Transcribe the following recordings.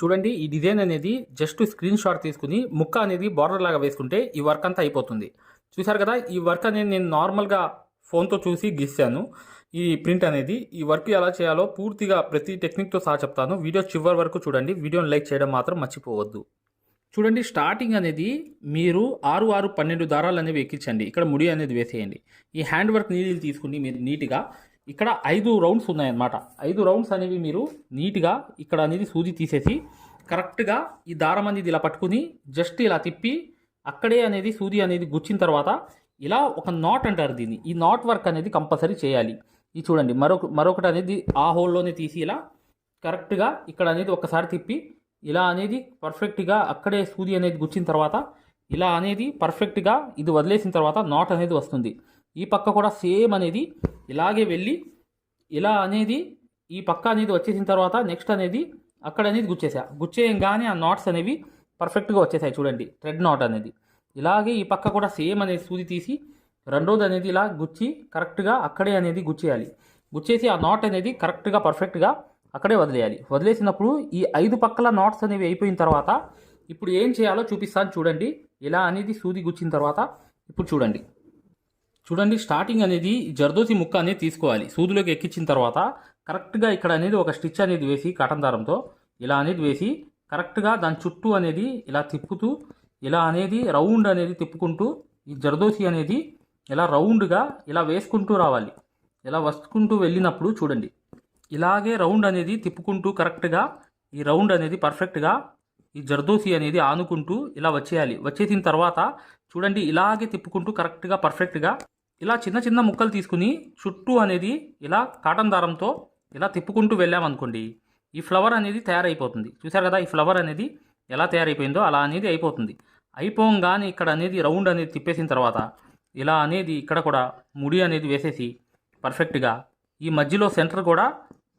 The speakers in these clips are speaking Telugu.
చూడండి ఈ డిజైన్ అనేది జస్ట్ స్క్రీన్ షాట్ తీసుకుని ముక్క అనేది బార్డర్ లాగా వేసుకుంటే ఈ వర్క్ అంతా అయిపోతుంది. చూసారు కదా ఈ వర్క్ అనేది నేను నార్మల్గా ఫోన్తో చూసి గీసాను. ఈ ప్రింట్ అనేది ఈ వర్క్ ఎలా చేయాలో పూర్తిగా ప్రతి టెక్నిక్తో సహా చెప్తాను. వీడియో చివరి వరకు చూడండి వీడియోని లైక్ చేయడం మాత్రం మర్చిపోవద్దు. చూడండి స్టార్టింగ్ అనేది మీరు ఆరు ఆరు పన్నెండు దారాలు అనేవి ఎక్కించండి. ఇక్కడ ముడి అనేది వేసేయండి. ఈ హ్యాండ్ వర్క్ నీళ్ళు తీసుకుని మీరు నీట్గా ఇక్కడ ఐదు రౌండ్స్ ఉన్నాయన్నమాట. ఐదు రౌండ్స్ అనేవి మీరు నీట్గా ఇక్కడ అనేది సూది తీసేసి కరెక్ట్గా ఈ దారం అనేది ఇలా పట్టుకుని జస్ట్ ఇలా తిప్పి అక్కడే అనేది సూది అనేది గుచ్చిన తర్వాత ఇలా ఒక నాట్ అంటారు దీన్ని. ఈ నాట్ వర్క్ అనేది కంపల్సరీ చేయాలి. ఇది చూడండి మరొక మరొకటి అనేది ఆ హోల్లోనే తీసి ఇలా కరెక్ట్గా ఇక్కడ అనేది ఒకసారి తిప్పి ఇలా అనేది పర్ఫెక్ట్గా అక్కడే సూది అనేది గుచ్చిన తర్వాత ఇలా అనేది పర్ఫెక్ట్గా ఇది వదిలేసిన తర్వాత నాట్ అనేది వస్తుంది. ఈ పక్క కూడా సేమ్ అనేది ఇలాగే వెళ్ళి ఇలా అనేది ఈ పక్క అనేది వచ్చేసిన తర్వాత నెక్స్ట్ అనేది అక్కడ అనేది గుచ్చేసా. గుచ్చేయంగానే ఆ నాట్స్ అనేవి పర్ఫెక్ట్గా వచ్చేసాయి చూడండి. థ్రెడ్ నాట్ అనేది. ఇలాగే ఈ పక్క కూడా సేమ్ అనేది సూది తీసి రెండోది అనేది ఇలా గుచ్చి కరెక్ట్గా అక్కడే అనేది గుచ్చేయాలి. గుచ్చేసి ఆ నాట్ అనేది కరెక్ట్గా పర్ఫెక్ట్గా అక్కడే వదిలేయాలి. వదిలేసినప్పుడు ఈ ఐదు పక్కల నాట్స్ అనేవి అయిపోయిన తర్వాత ఇప్పుడు ఏం చేయాలో చూపిస్తాను చూడండి. ఇలా అనేది సూది గుచ్చిన తర్వాత ఇప్పుడు చూడండి. చూడండి స్టార్టింగ్ అనేది జర్దోసి ముక్క అనేది తీసుకోవాలి. సూదిలోకి ఎక్కించిన తర్వాత కరెక్ట్గా ఇక్కడ అనేది ఒక స్టిచ్ అనేది వేసి కాటన్ దారంతో ఇలా అనేది వేసి కరెక్ట్గా దాని చుట్టూ అనేది ఇలా తిప్పుతూ ఇలా అనేది రౌండ్ అనేది తిప్పుకుంటూ ఈ జర్దోసి అనేది ఇలా రౌండ్గా ఇలా వేసుకుంటూ రావాలి. ఇలా వస్తుకుంటూ వెళ్ళినప్పుడు చూడండి ఇలాగే రౌండ్ అనేది తిప్పుకుంటూ కరెక్ట్గా ఈ రౌండ్ అనేది పర్ఫెక్ట్గా ఈ జర్దోసి అనేది ఆనుకుంటూ ఇలా వచ్చేయాలి. వచ్చేసిన తర్వాత చూడండి ఇలాగే తిప్పుకుంటూ కరెక్ట్గా పర్ఫెక్ట్గా ఇలా చిన్న చిన్న ముక్కలు తీసుకుని చుట్టూ అనేది ఇలా కాటన్ దారంతో ఇలా తిప్పుకుంటూ వెళ్ళామనుకోండి ఈ ఫ్లవర్ అనేది తయారైపోతుంది. చూసారు కదా ఈ ఫ్లవర్ అనేది ఎలా తయారైపోయిందో అలా అనేది అయిపోతుంది. అయిపోగానే ఇక్కడ అనేది రౌండ్ అనేది తిప్పేసిన తర్వాత ఇలా అనేది ఇక్కడ కూడా ముడి అనేది వేసేసి పర్ఫెక్ట్గా ఈ మధ్యలో సెంటర్ కూడా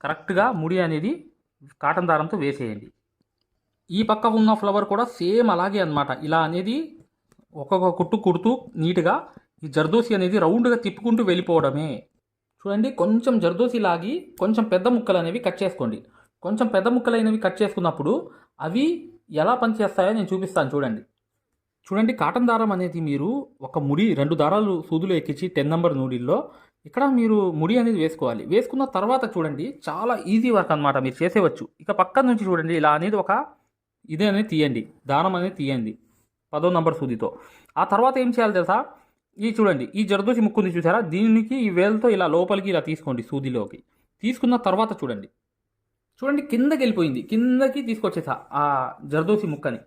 కరెక్ట్గా ముడి అనేది కాటన్ దారంతో వేసేయండి. ఈ పక్క ఉన్న ఫ్లవర్ కూడా సేమ్ అలాగే అన్నమాట. ఇలా అనేది ఒక్కొక్క కుట్టు కుడుతూ నీట్గా ఈ జర్దోసి అనేది రౌండ్గా తిప్పుకుంటూ వెళ్ళిపోవడమే. చూడండి కొంచెం జర్దోసి లాగి కొంచెం పెద్ద ముక్కలు అనేవి కట్ చేసుకోండి. కొంచెం పెద్ద ముక్కలైనవి కట్ చేసుకున్నప్పుడు అవి ఎలా పనిచేస్తాయో నేను చూపిస్తాను చూడండి. చూడండి కాటన్ దారం అనేది మీరు ఒక ముడి రెండు దారాలు సూదులు ఎక్కించి టెన్ నెంబర్ నూడిల్లో ఇక్కడ మీరు ముడి అనేది వేసుకోవాలి. వేసుకున్న తర్వాత చూడండి చాలా ఈజీ వర్క్ అనమాట మీరు చేసేవచ్చు. ఇక పక్క నుంచి చూడండి ఇలా అనేది ఒక ఇదే అనేది తీయండి. దారం అనేది తీయండి పదో నంబర్ సూదితో. ఆ తర్వాత ఏం చేయాలి తెలుసా? ఈ చూడండి ఈ జరదోసి ముక్కుంది చూసారా? దీనికి ఈ వేలతో ఇలా లోపలికి ఇలా తీసుకోండి సూదిలోకి. తీసుకున్న తర్వాత చూడండి. చూడండి కిందకి వెళ్ళిపోయింది. కిందకి తీసుకొచ్చేసా ఆ జరదోసి ముక్కని.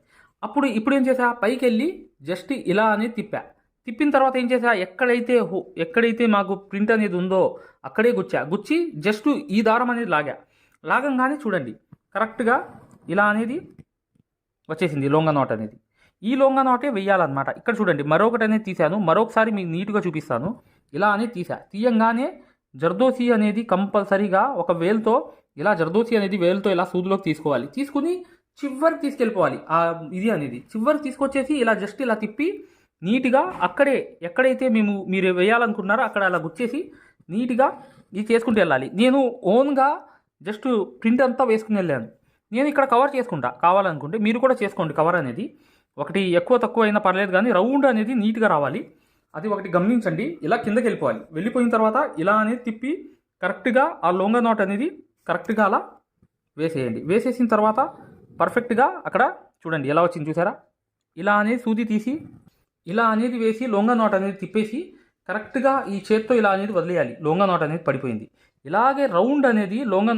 అప్పుడు ఇప్పుడు ఏం చేసా? పైకి వెళ్ళి జస్ట్ ఇలా అనేది తిప్పా. తిప్పిన తర్వాత ఏం చేసా? ఎక్కడైతే ఎక్కడైతే మాకు ప్రింట్ అనేది ఉందో అక్కడే గుచ్చా గుచ్చి జస్ట్ ఈ దారం అనేది లాగా. లాగంగానే చూడండి కరెక్ట్గా ఇలా అనేది వచ్చేసింది లొంగ నోట్ అనేది. ఈ లొంగ నాటే వేయాలన్నమాట ఇక్కడ చూడండి మరొకటి అనేది తీశాను. మరొకసారి మీకు నీట్గా చూపిస్తాను. ఇలా అనేది తీసా తీయంగానే జర్దోసి అనేది కంపల్సరీగా ఒక వేలుతో ఇలా జర్దోసి అనేది వేలుతో ఇలా సూదిలోకి తీసుకోవాలి. తీసుకుని చివరికి తీసుకెళ్ళిపోవాలి. ఆ ఇది అనేది. చివరికి తీసుకొచ్చేసి ఇలా జస్ట్ ఇలా తిప్పి నీట్గా అక్కడే ఎక్కడైతే మేము మీరు వేయాలనుకుంటున్నారో అక్కడ అలా గుచ్చేసి నీట్గా ఇది చేసుకుంటూ వెళ్ళాలి. నేను ఓన్గా జస్ట్ ప్రింట్ అంతా వేసుకుని వెళ్ళాను. నేను ఇక్కడ కవర్ చేసుకుంటా. కావాలనుకుంటే మీరు కూడా చేసుకోండి కవర్ అనేది. ఒకటి ఎక్కువ తక్కువ అయినా పర్లేదు కానీ రౌండ్ అనేది నీట్గా రావాలి. అది ఒకటి గమనించండి. ఇలా కిందకి వెళ్ళిపోవాలి. వెళ్ళిపోయిన తర్వాత ఇలా అనేది తిప్పి కరెక్ట్గా ఆ లొంగ నాట్ అనేది కరెక్ట్గా అలా వేసేయండి. వేసేసిన తర్వాత పర్ఫెక్ట్గా అక్కడ చూడండి ఎలా వచ్చింది చూసారా? ఇలా అనేది సూది తీసి ఇలా అనేది వేసి లొంగ నాట్ అనేది తిప్పేసి కరెక్ట్గా ఈ చేత్తో ఇలా అనేది వదిలేయాలి. లొంగ నాట్ అనేది పడిపోయింది. ఇలాగే రౌండ్ అనేది లొంగ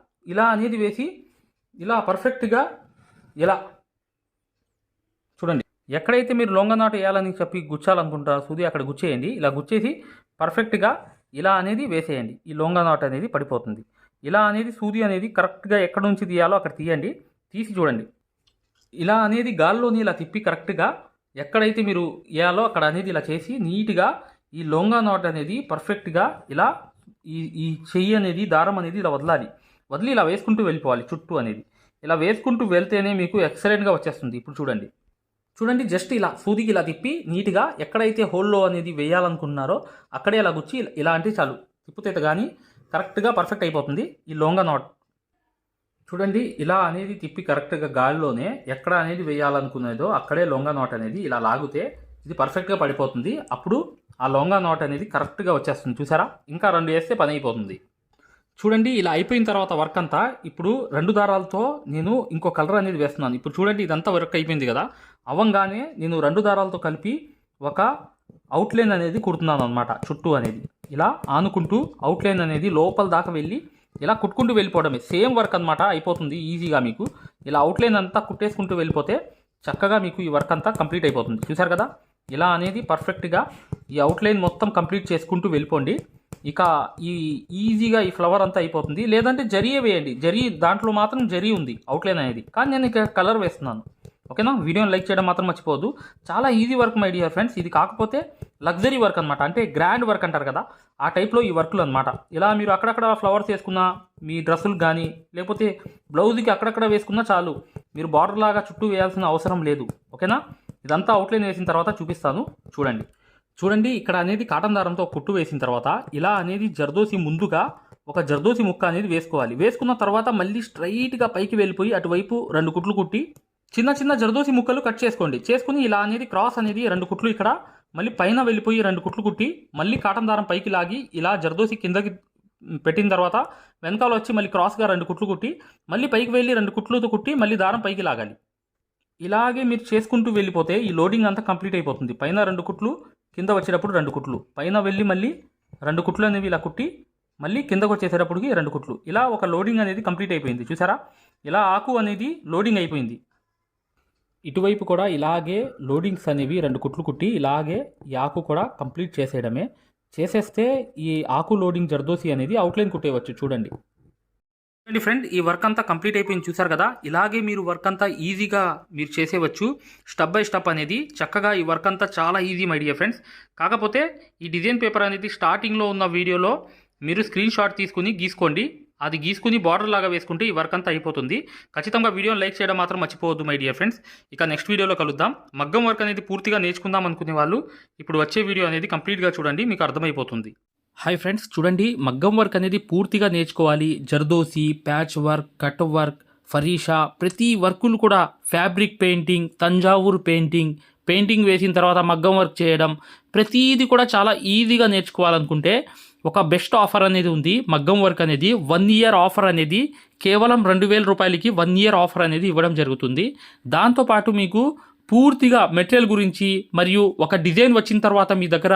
ఇలా అనేది వేసి ఇలా పర్ఫెక్ట్గా ఇలా. చూడండి ఎక్కడైతే మీరు లొంగ నాటు వేయాలని చెప్పి గుచ్చాలనుకుంటారో సూది అక్కడ గుచ్చేయండి. ఇలా గుచ్చేసి పర్ఫెక్ట్గా ఇలా అనేది వేసేయండి. ఈ లొంగ నాటు అనేది పడిపోతుంది. ఇలా అనేది సూది అనేది కరెక్ట్గా ఎక్కడ నుంచి తీయాలో అక్కడ తీయండి. తీసి చూడండి. ఇలా అనేది గాల్లోని ఇలా తిప్పి కరెక్ట్గా ఎక్కడైతే మీరు వేయాలో అక్కడ అనేది ఇలా చేసి నీట్గా ఈ లొంగా నాట్ అనేది పర్ఫెక్ట్గా ఇలా ఈ ఈ చెయ్యి అనేది దారం అనేది ఇలా వదలాలి. వదిలి ఇలా వేసుకుంటూ వెళ్ళిపోవాలి చుట్టూ అనేది. ఇలా వేసుకుంటూ వెళ్తేనే మీకు ఎక్సలెంట్గా వచ్చేస్తుంది. ఇప్పుడు చూడండి. చూడండి జస్ట్ ఇలా సూదికి ఇలా తిప్పి నీట్గా ఎక్కడైతే హోల్లో అనేది వేయాలనుకున్నారో అక్కడే ఇలా గుచ్చి ఇలా- ఇలా అంటే చాలు తిప్పుతేత కానీ కరెక్ట్గా పర్ఫెక్ట్ అయిపోతుంది ఈ లొంగ నాట్ చూడండి ఇలా అనేది తిప్పి కరెక్ట్గా గాలిలోనే ఎక్కడ అనేది వేయాలనుకునేదో అక్కడే లొంగ నాట్ అనేది ఇలా లాగితే ఇది పర్ఫెక్ట్గా పడిపోతుంది. అప్పుడు ఆ లొంగ నాట్ అనేది కరెక్ట్గా వచ్చేస్తుంది. చూసారా? ఇంకా రెండు వేస్తే పని అయిపోతుంది. చూడండి ఇలా అయిపోయిన తర్వాత వర్క్ అంతా ఇప్పుడు రెండు దారాలతో నేను ఇంకో కలర్ అనేది వేస్తున్నాను. ఇప్పుడు చూడండి ఇదంతా వర్క్ అయిపోయింది కదా. అవ్వంగానే నేను రెండు దారాలతో కలిపి ఒక అవుట్లైన్ అనేది కుడుతున్నాను అనమాట చుట్టూ అనేది. ఇలా ఆనుకుంటూ అవుట్లైన్ అనేది లోపల దాకా వెళ్ళి ఇలా కుట్టుకుంటూ వెళ్ళిపోవడమే. సేమ్ వర్క్ అనమాట అయిపోతుంది ఈజీగా మీకు. ఇలా అవుట్లైన్ అంతా కుట్టేసుకుంటూ వెళ్ళిపోతే చక్కగా మీకు ఈ వర్క్ అంతా కంప్లీట్ అయిపోతుంది. చూసారు కదా? ఇలా అనేది పర్ఫెక్ట్గా ఈ అవుట్లైన్ మొత్తం కంప్లీట్ చేసుకుంటూ వెళ్ళిపోండి. ఇక ఈ ఈజీగా ఈ ఫ్లవర్ అంతా అయిపోతుంది. లేదంటే జరియే వేయండి. జరీ దాంట్లో మాత్రం జరీ ఉంది అవుట్లైన్ అనేది. కానీ నేను ఇక్కడ కలర్ వేస్తున్నాను. ఓకేనా? వీడియోని లైక్ చేయడం మాత్రం మర్చిపోవద్దు. చాలా easy work my dear friends ఇది కాకపోతే లగ్జరీ వర్క్ అనమాట అంటే గ్రాండ్ వర్క్ అంటారు కదా ఆ టైప్లో ఈ వర్క్లు అనమాట ఇలా మీరు అక్కడక్కడ ఫ్లవర్స్ వేసుకున్నా మీ డ్రెస్సులు కానీ లేకపోతే బ్లౌజ్కి అక్కడక్కడ వేసుకున్నా చాలు. మీరు బార్డర్ లాగా చుట్టూ వేయాల్సిన అవసరం లేదు. ఓకేనా? ఇదంతా అవుట్లైన్ వేసిన తర్వాత చూపిస్తాను. చూడండి. చూడండి ఇక్కడ అనేది కాటన్ దారంతో కుట్టు వేసిన తర్వాత ఇలా అనేది జర్దోసి ముందుగా ఒక జర్దోసి ముక్క అనేది వేసుకోవాలి. వేసుకున్న తర్వాత మళ్ళీ స్ట్రైట్గా పైకి వెళ్ళిపోయి అటువైపు రెండు కుట్లు కుట్టి చిన్న చిన్న జర్దోసి ముక్కలు కట్ చేసుకోండి. చేసుకుని ఇలా అనేది క్రాస్ అనేది రెండు కుట్లు ఇక్కడ మళ్ళీ పైన వెళ్ళిపోయి రెండు కుట్లు కుట్టి మళ్ళీ కాటన్ దారం పైకి లాగి ఇలా జర్దోసి కిందకి పెట్టిన తర్వాత వెనకాల వచ్చి మళ్ళీ క్రాస్గా రెండు కుట్లు కుట్టి మళ్ళీ పైకి వెళ్ళి రెండు కుట్లతో కుట్టి మళ్ళీ దారం పైకి లాగాలి. ఇలాగే మీరు చేసుకుంటూ వెళ్ళిపోతే ఈ లోడింగ్ అంతా కంప్లీట్ అయిపోతుంది. పైన రెండు కుట్లు కింద వచ్చేటప్పుడు రెండు కుట్లు. పైన వెళ్ళి మళ్ళీ రెండు కుట్లు అనేవి ఇలా కుట్టి మళ్ళీ కిందకు వచ్చేసేటప్పటికి రెండు కుట్లు. ఇలా ఒక లోడింగ్ అనేది కంప్లీట్ అయిపోయింది. చూసారా? ఇలా ఆకు అనేది లోడింగ్ అయిపోయింది. ఇటువైపు కూడా ఇలాగే లోడింగ్స్ అనేవి రెండు కుట్లు కుట్టి ఇలాగే ఈ ఆకు కూడా కంప్లీట్ చేసేయడమే. చేసేస్తే ఈ ఆకు లోడింగ్ జర్దోసి అనేది అవుట్లైన్ కుట్టేయవచ్చు. చూడండి. చూడండి ఫ్రెండ్ ఈ వర్క్ అంతా కంప్లీట్ అయిపోయింది చూసారు కదా? ఇలాగే మీరు వర్క్ అంతా ఈజీగా మీరు చేసేవచ్చు. స్టెప్ బై స్టెప్ అనేది చక్కగా ఈ వర్క్ అంతా చాలా ఈజీ మై డియర్ ఫ్రెండ్స్ కాకపోతే ఈ డిజైన్ పేపర్ అనేది స్టార్టింగ్లో ఉన్న వీడియోలో మీరు స్క్రీన్ షాట్ తీసుకుని గీసుకోండి. అది గీసుకుని బార్డర్ లాగా వేసుకుంటే ఈ వర్క్ అంతా అయిపోతుంది. ఖచ్చితంగా వీడియోని లైక్ చేయడం మాత్రం మర్చిపోవద్దు మై డియర్ ఫ్రెండ్స్ ఇక నెక్స్ట్ వీడియోలో కలుద్దాం. మగ్గం వర్క్ అనేది పూర్తిగా నేర్చుకుందాం అనుకునే వాళ్ళు ఇప్పుడు వచ్చే వీడియో అనేది కంప్లీట్గా చూడండి. మీకు అర్థమైపోతుంది. హాయ్ ఫ్రెండ్స్ చూడండి మగ్గం వర్క్ అనేది పూర్తిగా నేర్చుకోవాలి. Zardozi patch work cut work ఫరీషా ప్రతి వర్కులు కూడా fabric painting Thanjavur painting painting వేసిన తర్వాత మగ్గం వర్క్ చేయడం ప్రతిదీ కూడా చాలా ఈజీగా నేర్చుకోవాలనుకుంటే ఒక బెస్ట్ ఆఫర్ అనేది ఉంది. మగ్గం వర్క్ అనేది వన్ ఇయర్ ఆఫర్ అనేది కేవలం రెండు వేల రూపాయలకి వన్ ఇయర్ ఆఫర్ అనేది ఇవ్వడం జరుగుతుంది. దాంతోపాటు మీకు పూర్తిగా మెటీరియల్ గురించి మరియు ఒక డిజైన్ వచ్చిన తర్వాత మీ దగ్గర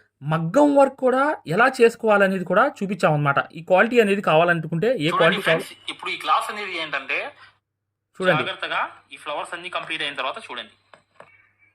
మగ్గం వర్క్ కూడా ఎలా చేసుకోవాలనేది కూడా చూపించామన్నమాట. ఈ క్వాలిటీ అనేది కావాలనుకుంటే ఏ క్వాలిటీ ఇప్పుడు ఈ క్లాస్ అనేది ఏంటంటే చూడండి. జాగ్రత్తగా ఈ ఫ్లవర్స్ అన్ని కంప్లీట్ అయిన తర్వాత చూడండి.